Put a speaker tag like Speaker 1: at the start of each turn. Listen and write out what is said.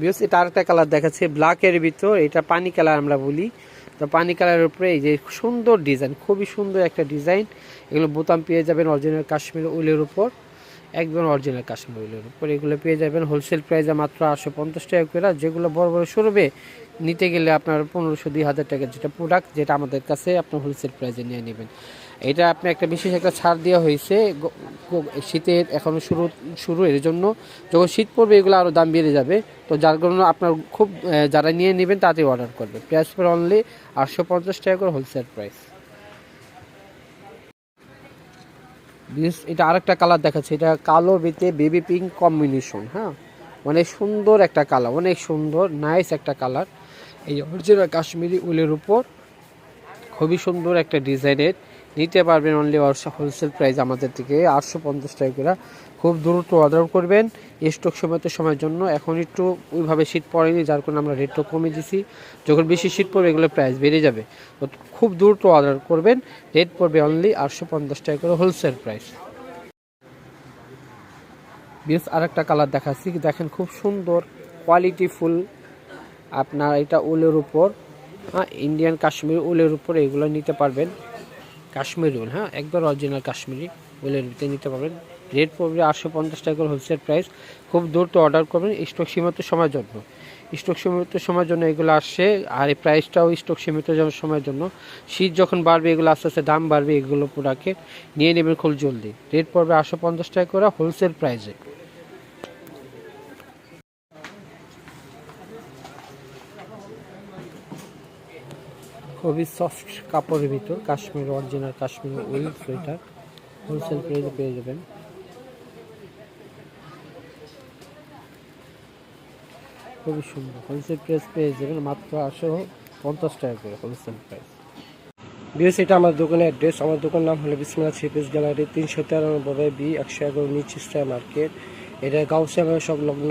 Speaker 1: Because এটা আরেকটা colour দেখাচ্ছে ব্ল্যাকের ভিতর, এটা পানি কালার আমরা বলি। তো পানি কালারের উপরে এই যে সুন্দর ডিজাইন খুবই সুন্দর একটা ডিজাইন এগুলো বোতাম পেয়ে যাবেন অরিজিনাল কাশ্মীর উলের উপর। একদম অরিজিনাল কাশ্মীর উলের উপর। এগুলো পেয়ে যাবেন হোলসেল প্রাইসে মাত্র আটশো পঞ্চাশ টাকা করে। যেগুলো বড় বড় সরবে নিতে গেলে আপনার পনেরোশো, দুই হাজার টাকা যেটা প্রোডাক্ট যেটা আমাদের কাছে আপনার হোলসেল প্রাইসে নিয়ে নেবেন। এটা আপনি একটা বিশেষ একটা ছাড় দেওয়া হয়েছে। শীতের এখন শুরু শুরু এর জন্য। যখন শীত পড়বে, এগুলো আরও দাম বেড়ে যাবে। তো যার কারণে আপনার খুব যারা নিয়ে নেবেন তাতেই অর্ডার করবে। প্রাইস পর অনলি আটশো পঞ্চাশ টাকা করে হোলসেল প্রাইস এটা আরেকটা কালার দেখাচ্ছে। এটা কালো বেতে বেবি পিঙ্ক কম্বিনেশন হ্যাঁ? অনেক সুন্দর একটা কালার অনেক সুন্দর নাইস একটা কালার এই অরিজিনাল কাশ্মীরি উলের উপর, খুবই সুন্দর একটা ডিজাইনের নিতে পারবেন অনলি হোলসেল প্রাইস আমাদের থেকে। আটশো পঞ্চাশ টাকা খুব দ্রুত অর্ডার করবেন। স্টক সময়তে সময়ের জন্য। এখন একটু ওইভাবে শীত পড়েনি, যার কারণে আমরা রেটটা কমে দিছি। যখন বেশি শীত পড়বে, এগুলো প্রাইস বেড়ে যাবে। তো খুব দ্রুত অর্ডার করবেন। রেট পড়বে অনলি আটশো পঞ্চাশ টাকা করে হোলসেল প্রাইস বেশ আরেকটা কালার দেখাচ্ছি। দেখেন খুব সুন্দর কোয়ালিটি ফুল আপনার এটা উলের উপর হ্যাঁ ইন্ডিয়ান কাশ্মীর উলের উপর এগুলো নিতে পারবেন। কাশ্মীরি উল হ্যাঁ? একদম অরিজিনাল কাশ্মীরি উলের ভিতরে নিতে পারবেন। রেট পড়বে আটশো পঞ্চাশ টাকা করে হোলসেল প্রাইস খুব দ্রুত অর্ডার করবেন। স্টক সীমিত সময়ের জন্য। স্টক সীমিত সময়ের জন্য এগুলো আসছে। আর এই প্রাইসটাও স্টক সীমিত সময়ের জন্য। শীত যখন বাড়বে, এগুলো আস্তে আস্তে দাম বাড়বে, এগুলো প্রোডাক্টের নিয়ে নেবেন খুব জলদি। রেট পড়বে আটশো পঞ্চাশ টাকা করে হোলসেল প্রাইসে খুবই সফট কাপড়ের ভিতর, Kashmir original Kashmir wool sweater. Wholesale প্রাইসে পেয়ে যাবেন। খুবই সুন্দর। হোলসেল প্রাইস পেয়ে যাবেন মাত্র আটশো পঞ্চাশ টাকা করে হোলসেল প্রাইস
Speaker 2: বিএস, এটা আমার দোকানের অ্যাড্রেস আমার দোকানের নাম হলো বিসমিল্লা ছিপিস গ্যালারি, তিনশো তেরানব্বই বি, একশো এগারো নিচ স্টার মার্কেট। এটা গাউসিয়া সংলগ্ন